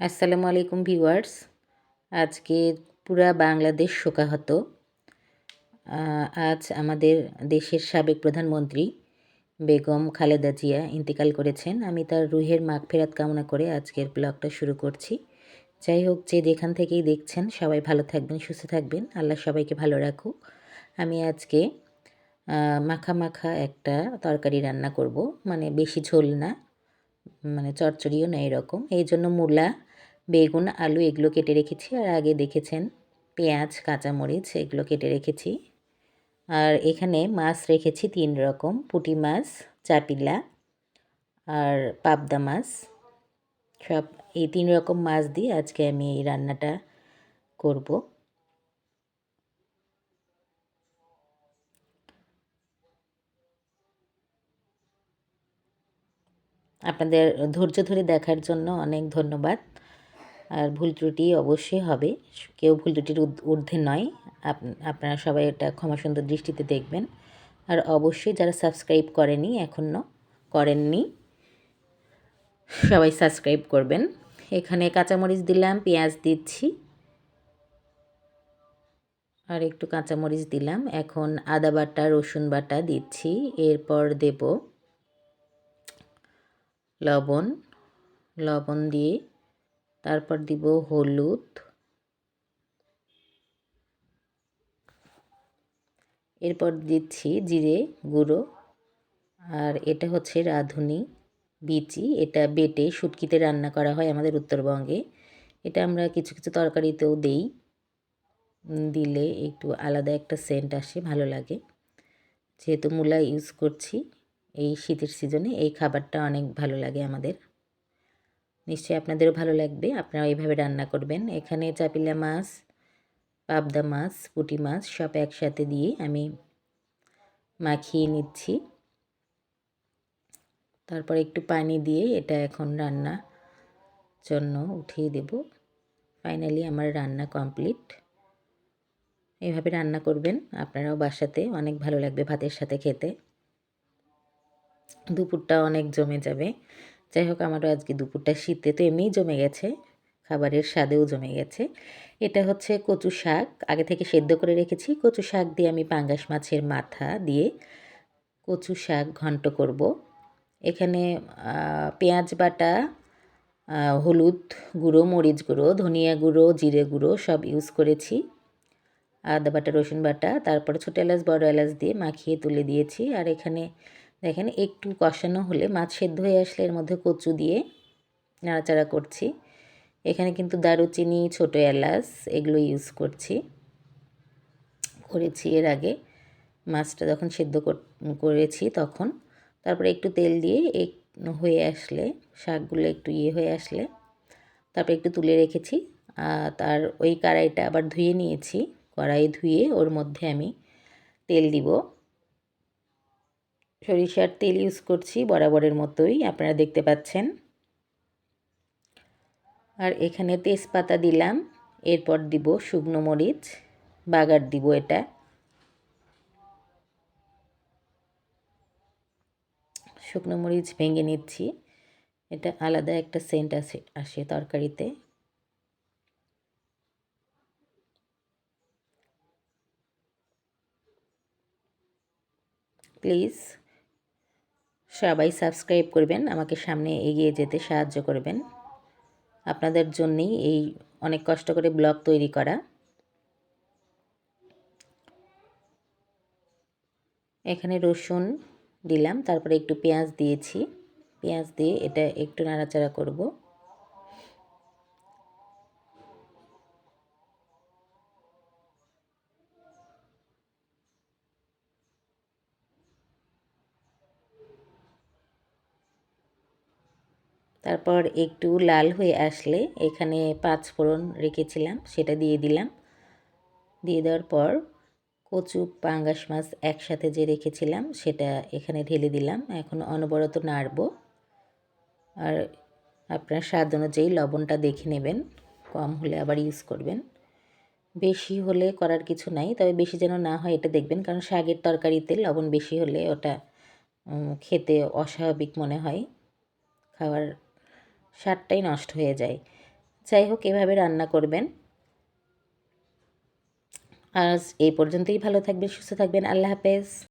আসসালামু আলাইকুম ভিউয়ার্স। আজকে পুরা বাংলাদেশ শোকাহত। আজ আমাদের দেশের সাবেক প্রধানমন্ত্রী বেগম খালেদা জিয়া ইন্তেকাল করেছেন। আমি তার রুহের মাগ ফেরাত কামনা করে আজকের ব্লগটা শুরু করছি। যাই হোক, যে যেখান থেকেই দেখছেন, সবাই ভালো থাকবেন, সুস্থ থাকবেন। আল্লাহ সবাইকে ভালো রাখুক। আমি আজকে মাখা মাখা একটা তরকারি রান্না করব। মানে বেশি ঝোল না মানে চচ্চড়িও না এরকম। এই জন্য মূলা বেগুন, আলু এগুলো কেটে রেখেছি আর আগে দেখেছেন পেঁয়াজ, কাঁচামরিচ এগুলো কেটে রেখেছি। আর এখানে মাছ রেখেছি তিন রকম, পুঁটি মাছ, চাপিলা আর পাবদা মাছ। সব এই তিন রকম মাছ দিয়ে আজকে আমি এই রান্নাটা করব। আপনাদের ধৈর্য ধরে দেখার জন্য অনেক ধন্যবাদ। আর ভুল ত্রুটি অবশ্যই হবে। কেউ ভুল ত্রুটির ঊর্ধ্বে নয়। আপনারা সবাই এটা ক্ষমা সুন্দর দৃষ্টিতে দেখবেন। আর অবশ্যই যারা সাবস্ক্রাইব করেনি, এখনও করেননি, সবাই সাবস্ক্রাইব করবেন। এখানে কাঁচামরিচ দিলাম, পেঁয়াজ দিচ্ছি। আর একটু কাঁচামরিচ দিলাম। এখন আদা বাটা, রসুন বাটা দিচ্ছি। এরপর দেব লবণ। লবণ দিয়ে তারপর দিব হলুদ। এরপর দিচ্ছি জিরে গুঁড়ো। আর এটা হচ্ছে রাঁধুনি বিচি। এটা বেটে শুটকিতে রান্না করা হয় আমাদের উত্তরবঙ্গে। এটা আমরা কিছু কিছু তরকারিতেও দেই। দিলে একটু আলাদা একটা সেন্ট আসে, ভালো লাগে। যেহেতু মূলা ইউজ করছি, এই শীতের সিজনে এই খাবারটা অনেক ভালো লাগে আমাদের। নিশ্চয়ই আপনাদেরও ভালো লাগবে। আপনারা এইভাবে রান্না করবেন। এখানে চাপিলা মাছ, পাবদা মাছ, পুঁটি মাছ সব একসাথে দিয়ে আমি মাখিয়ে নিচ্ছি। তারপর একটু পানি দিয়ে এটা এখন রান্না জন্য উঠিয়ে দেব। ফাইনালি আমার রান্না কমপ্লিট। এভাবে রান্না করবেন, আপনারাও বাসাতে অনেক ভালো লাগবে ভাতের সাথে খেতে। দুপুরটা অনেক জমে যাবে। যাই হোক, আমারও আজকে দুপুরটা শীতে তো এমনিই জমে গেছে, খাবারের স্বাদেও জমে গেছে। এটা হচ্ছে কচু শাক, আগে থেকে সেদ্ধ করে রেখেছি। কচু শাক দিয়ে আমি পাঙ্গাস মাছের মাথা দিয়ে কচু শাক ঘন্ট করব। এখানে পেঁয়াজ বাটা হলুদ গুঁড়ো, মরিচ গুঁড়ো, ধনিয়া গুঁড়ো, জিরে গুঁড়ো সব ইউজ করেছি। আদা বাটা, রসুন বাটা, তারপরে ছোটো এলাচ, বড় এলাচ দিয়ে মাখিয়ে তুলে দিয়েছি। আর এখানে দেখেন, একটু কষানো হলে মাছ সেদ্ধ হয়ে আসলে এর মধ্যে কচু দিয়ে নাড়াচাড়া করছি। এখানে কিন্তু দারুচিনি, ছোটো এলাচ এগুলো ইউজ করছি। করেছি এর আগে। মাছটা যখন সেদ্ধ করেছি তখন। তারপরে একটু তেল দিয়ে এক হয়ে আসলে, শাকগুলো একটু ইয়ে হয়ে আসলে, তারপরে একটু তুলে রেখেছি। তার ওই কড়াইটা আবার ধুয়ে নিয়েছি। কড়াই ধুয়ে ওর মধ্যে আমি তেল দিব। সরিষার তেল ইউজ করছি বরাবরের মতোই, আপনারা দেখতে পাচ্ছেন। আর এখানে তেজপাতা দিলাম, এরপর দিব শুকনো মরিচ, বাগার দিব এটা। শুকনো মরিচ ভেঙে নিচ্ছি, এটা আলাদা একটা সেন্ট আসে আসে তরকারিতে। প্লিজ সবাই সাবস্ক্রাইব করবেন, আমাকে সামনে এগিয়ে যেতে সাহায্য করবেন। আপনাদের জন্যেই এই অনেক কষ্ট করে ব্লগ তৈরি করা। এখানে রসুন দিলাম, তারপরে একটু পেঁয়াজ দিয়েছি। পেঁয়াজ দিয়ে এটা একটু নাড়াচাড়া করব। তারপর একটু লাল হয়ে আসলে এখানে পাঁচ ফোড়ন রেখেছিলাম, সেটা দিয়ে দিলাম। দিয়ে দেওয়ার পর কচু, পাঙ্গাস মাছ একসাথে যে রেখেছিলাম, সেটা এখানে ঢেলে দিলাম। এখন অনবরত নাড়ব। আর আপনার স্বাদ অনুযায়ী লবণটা দেখে নেবেন, কম হলে আবার ইউজ করবেন। বেশি হলে করার কিছু নাই, তবে বেশি যেন না হয় এটা দেখবেন, কারণ শাকের তরকারিতে লবণ বেশি হলে ওটা খেতে অস্বাভাবিক মনে হয়। খাওয়ার স্বাদটাই নষ্ট হয়ে যায়। যাই হোক, এভাবে রান্না করবেন। আজ এই পর্যন্তই। ভালো থাকবেন, সুস্থ থাকবেন। আল্লাহ হাফেজ।